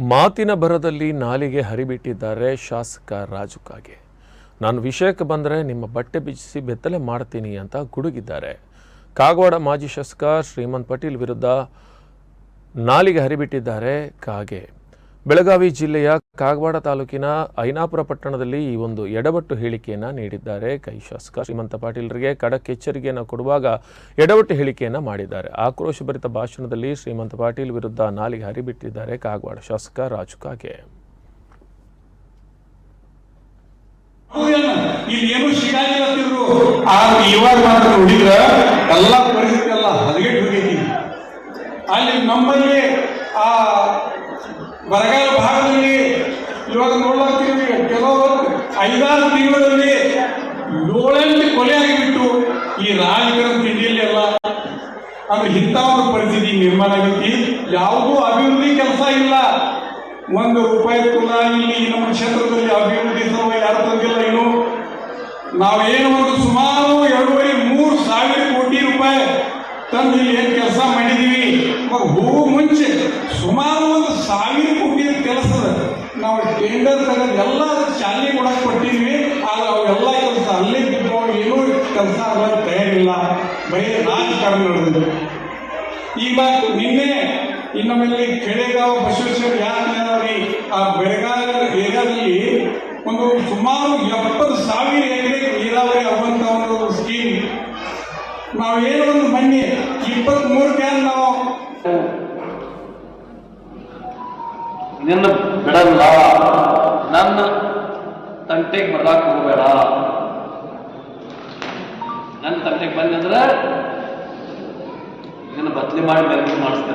ಮಾತಿನ ಭರದಲ್ಲಿ ನಾಲಿಗೆ ಹರಿಬಿಟ್ಟಿದ್ದಾರೆ ಶಾಸಕ ರಾಜು ಕಾಗೆ. ನಾನು ವಿಷಯಕ್ಕೆ ಬಂದರೆ ನಿಮ್ಮ ಬಟ್ಟೆ ಬಿಚ್ಚಿಸಿ ಬೆತ್ತಲೆ ಮಾಡ್ತೀನಿ ಅಂತ ಗುಡುಗಿದ್ದಾರೆ. ಕಾಗವಾಡ ಮಾಜಿ ಶಾಸಕ ಶ್ರೀಮಂತ್ ಪಟೇಲ್ ವಿರುದ್ಧ ನಾಲಿಗೆ ಹರಿಬಿಟ್ಟಿದ್ದಾರೆ ಕಾಗೆ. ಬೆಳಗಾವಿ ಜಿಲ್ಲೆಯ ಕಾಗವಾಡ ತಾಲೂಕಿನ ಐನಾಪುರ ಪಟ್ಟಣದಲ್ಲಿ ಈ ಒಂದು ಎಡವಟ್ಟು ಹೇಳಿಕೆಯನ್ನು ನೀಡಿದ್ದಾರೆ. ಕೈ ಶಾಸಕ ಶ್ರೀಮಂತ ಪಾಟೀಲರಿಗೆ ಖಡಕ್ ಎಚ್ಚರಿಕೆಯನ್ನು ಕೊಡುವಾಗ ಎಡವಟ್ಟು ಹೇಳಿಕೆಯನ್ನು ಮಾಡಿದ್ದಾರೆ. ಆಕ್ರೋಶಭರಿತ ಭಾಷಣದಲ್ಲಿ ಶ್ರೀಮಂತ ಪಾಟೀಲ್ ವಿರುದ್ಧ ನಾಲಿಗೆ ಹರಿಬಿಟ್ಟಿದ್ದಾರೆ ಕಾಗವಾಡ ಶಾಸಕ ರಾಜು ಕಾಗೆ. ಅಲ್ಲಿ ನಮ್ಮಲ್ಲಿ ಆ ಬರಗಾಲ ಭಾಗದಲ್ಲಿ ಇವಾಗ ನೋಡ್ಲಾಗ್ತೀವಿ ಕೆಲವರು ಐದಾರು ತಿಂಗಳಲ್ಲಿ ಏಳೆಂಟು ಕೊಲೆ ಆಗಿಬಿಟ್ಟು ಈ ರಾಜಕೀಯ ತಿಂಡಿಯಲ್ಲಿ ಎಲ್ಲ ಅಂದ್ರೆ ಇಂಥ ಒಂದು ಪರಿಸ್ಥಿತಿ ನಿರ್ಮಾಣ ಆಗೈತಿ. ಯಾವುದೂ ಅಭಿವೃದ್ಧಿ ಕೆಲಸ ಇಲ್ಲ. ಒಂದು ರೂಪಾಯಿ ಕೂಡ ಇಲ್ಲಿ ನಮ್ಮ ಕ್ಷೇತ್ರದಲ್ಲಿ ಅಭಿವೃದ್ಧಿ ಸಮಯ ಯಾರು ತಂದಿಲ್ಲ ಇನ್ನು ನಾವೇನು ಒಂದು ಸುಮಾರು ಎರಡೂವರೆ ಮೂರು ಸಾವಿರ ಕೋಟಿ ರೂಪಾಯಿ ತಂದು ಇಲ್ಲಿ ಏನು ಕೆಲಸ ಮಾಡಿದೀವಿ. ಹೋಗೋ ಮುಂಚೆ ಸುಮಾರು ಒಂದು ಸಾವಿರ ಕೋಟಿ ಟೆಂಡರ್ ತಗೊಂಡು ಎಲ್ಲ ಅದಕ್ಕೆ ಕೊಡಕ್ಕೆ ಕೊಟ್ಟಿದ್ವಿ ಆದ್ರೆ ಅವೆಲ್ಲ ಕೆಲಸ ಅಲ್ಲೇ ಬಿದ್ದು ಏನೂ ಕೆಲಸ ಆಗಕ್ಕೆ ತಯಾರಿಲ್ಲ. ಬರೀ ರಾಜಕಾರಣ ನಡೆದಿದೆ ಈಗ ನಿನ್ನೆ ಇನ್ನೊಮ್ಮೆ ಕೆಳೆಗಾಂವ ಬಸವೇಶ್ವರ ಯಾತ್ರೆ ಆ ಬೆಳಗಾವಿ ಏರಿಯಾದಲ್ಲಿ ಒಂದು ಸುಮಾರು ಎಪ್ಪತ್ತು ಸಾವಿರ ಎಕರೆ ನೀರಾವರಿ ಆಗುವಂತ ಒಂದು ಸ್ಕೀಮ್ ನಾವೇನು ಒಂದು ಮೊನ್ನೆ ಇಪ್ಪತ್ತ್ ಮೂರು ಕ್ಯಾನ್ ನಾವು ನಿನ್ನ ಬಿಡಲ್ಲ. ನನ್ನ ತಂಟೆಗೆ ಬರ್ಲಾಕ್ ಹೋಗಬೇಡ. ನನ್ನ ತಂಟೆಗೆ ಬಂದಂದ್ರೆ ನಿನ್ನ ಬದ್ಲಿ ಮಾಡಿ ಬೆಂಕಿ ಮಾಡಿಸ್ತೇನೆ.